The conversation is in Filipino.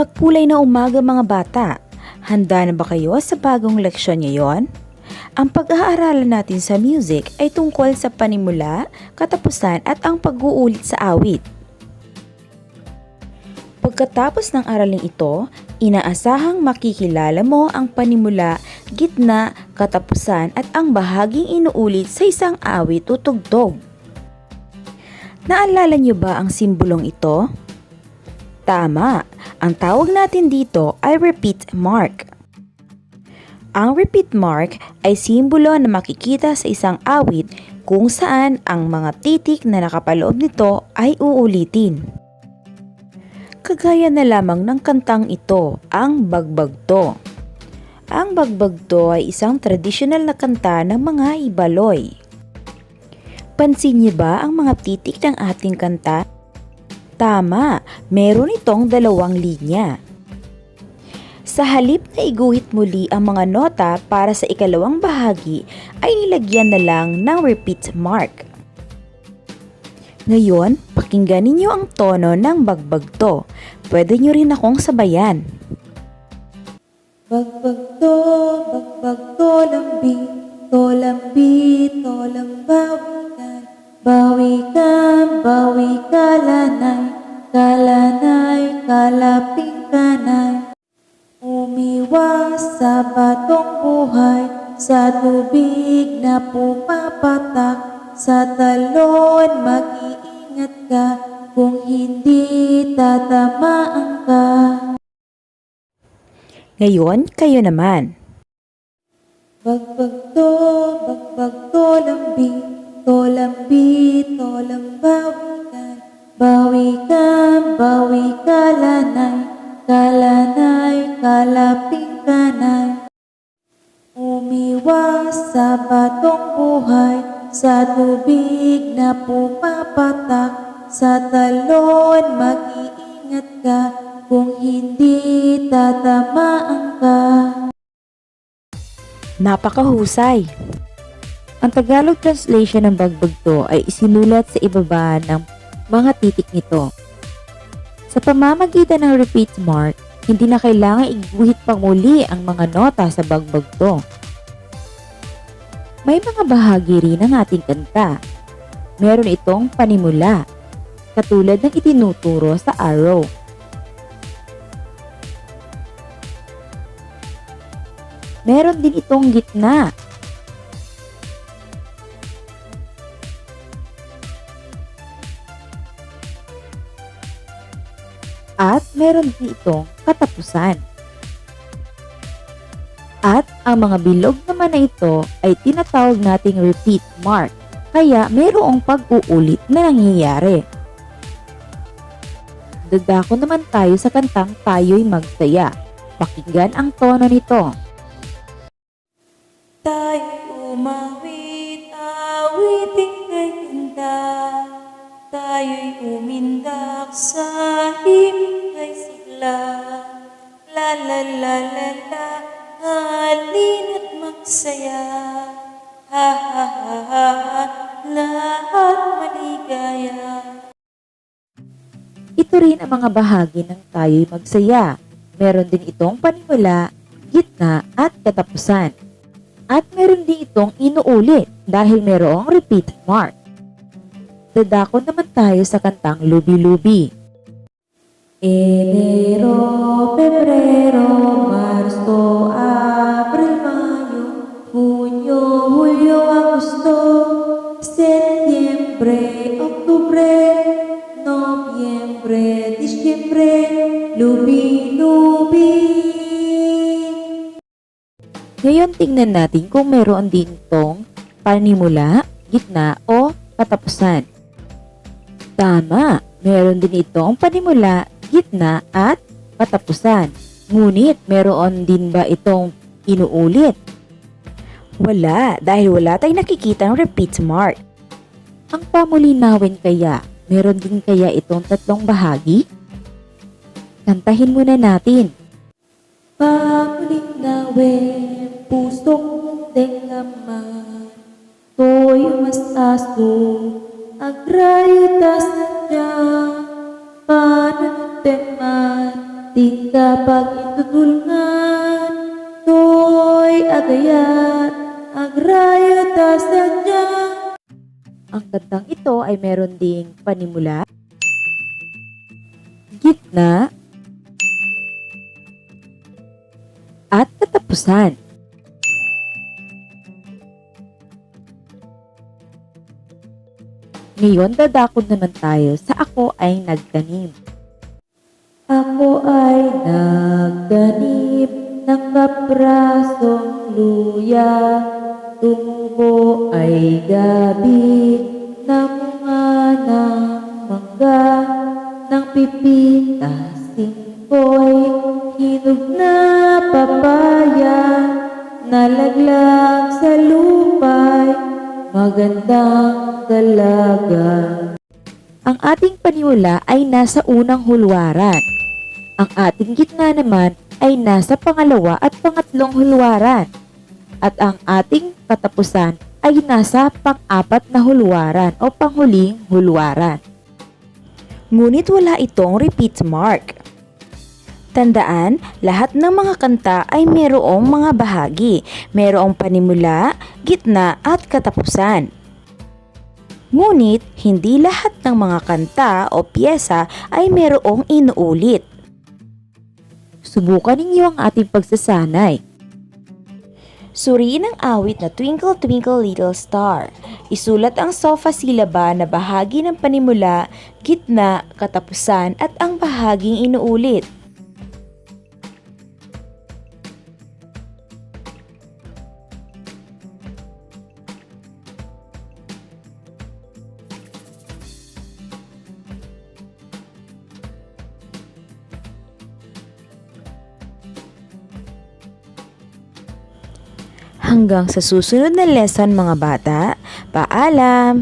Magpulay na umaga mga bata. Handa na ba kayo sa bagong leksyon ngayon? Ang pag-aaralan natin sa music ay tungkol sa panimula, katapusan at ang pag-uulit sa awit. Pagkatapos ng araling ito, inaasahang makikilala mo ang panimula, gitna, katapusan at ang bahaging inuulit sa isang awit o tugtog. Naalala niyo ba ang simbolong ito? Tama, ang tawag natin dito ay repeat mark. Ang repeat mark ay simbolo na makikita sa isang awit kung saan ang mga titik na nakapaloob nito ay uulitin. Kagaya na lamang ng kantang ito, ang Bagbagto. Ang Bagbagto ay isang tradisyonal na kanta ng mga Ibaloy. Pansin niyo ba ang mga titik ng ating kanta? Tama, meron itong dalawang linya. Sa halip na iguhit muli ang mga nota para sa ikalawang bahagi ay nilagyan na lang ng repeat mark. Ngayon, pakinggan ninyo ang tono ng bagbagto. Pwede nyo rin akong sabayan. Bagbagto, bagbagto, lambi, to lambi, to lambawikan, bawikan, bawi kalanay, kalanay, kalaping kanay. Umiwas sa batong buhay, sa tubig na pumapatak, sa talon mag-iingat ka, kung hindi tatamaan ka. Ngayon, kayo naman. Bagbagto, bagbagto, lambi, to lambi, to lambawikan, bawikan, bawi kalanay, kalanay, kalaping kanay. Umiwas sa batong buhay, sa tubig na pumapatak, sa talon mag-iingat ka, kung hindi tatamaan ka. Napakahusay! Ang Tagalog translation ng bagbagto ay isinulat sa ibaba ng mga titik nito. Sa pamamagitan ng repeat mark, hindi na kailangan iguhit pang muli ang mga nota sa bagbagto. May mga bahagi rin ng ating kanta. Meron itong panimula, katulad ng itinuturo sa arrow. Meron din itong gitna at meron din katapusan. At ang mga bilog naman na ito ay tinatawag nating repeat mark, kaya mayroong pag-uulit na nangyayari. Dadako naman tayo sa kantang Tayo'y Magsaya. Pakinggan ang tono nito. Tayo'y umawit, awiting kay ganda. Tayo'y umindak sa himig kay sigla. La la la la la, halina't magsaya. Ha ha ha ha, ha, lahat maligaya. Ito rin ang mga bahagi ng Tayo'y Magsaya. Meron din itong panimula, gitna at katapusan. At meron din itong inuulit dahil merong repeat mark. Dadako naman tayo sa kantang Lubi-Lubi. Enero, Pebrero, Marzo, Abril, Mayo, Junio, Julio, Agosto, Septiembre, Octubre, Noviembre, Diciembre, Lubi, Lubi. Ngayon tingnan natin kung meron din itong panimula, gitna o katapusan. Tama, meron din itong panimula, gitna at katapusan. Ngunit meron din ba itong inuulit? Wala, dahil wala tayong nakikitang repeat mark. Ang pamulinawin kaya, meron din kaya itong tatlong bahagi? Kantahin muna natin. Pamuling nawin, pusok mong tenglaman, To'y umastaso, agrayo das na pananateman, tinta pag itutulngan, to'y agayat, agrayo ta sadya. Ang kantang ito ay meron ding panimula, gitna, at katapusan. Ngayon, dadakod naman tayo sa ako ay nagtanim. Ng kaprasong luya, tumubo ay gabi, namunga ng mangga, ng pipitasin ko'y hinog na papaya, nalaglag sa lupay, magandang dalaga. Ang ating panimula ay nasa unang hulwaran. Ang ating gitna naman ay nasa pangalawa at pangatlong hulwaran. At ang ating katapusan ay nasa pang-apat na hulwaran o panghuling hulwaran. Ngunit wala itong repeat mark. Tandaan, lahat ng mga kanta ay mayroong mga bahagi. Mayroong panimula, gitna at katapusan. Ngunit, hindi lahat ng mga kanta o piyesa ay mayroong inuulit. Subukan ninyo ang ating pagsasanay. Suriin ang awit na Twinkle Twinkle Little Star. Isulat ang sofa silaba na bahagi ng panimula, gitna, katapusan at ang bahaging inuulit. Hanggang sa susunod na lesson mga bata, paalam!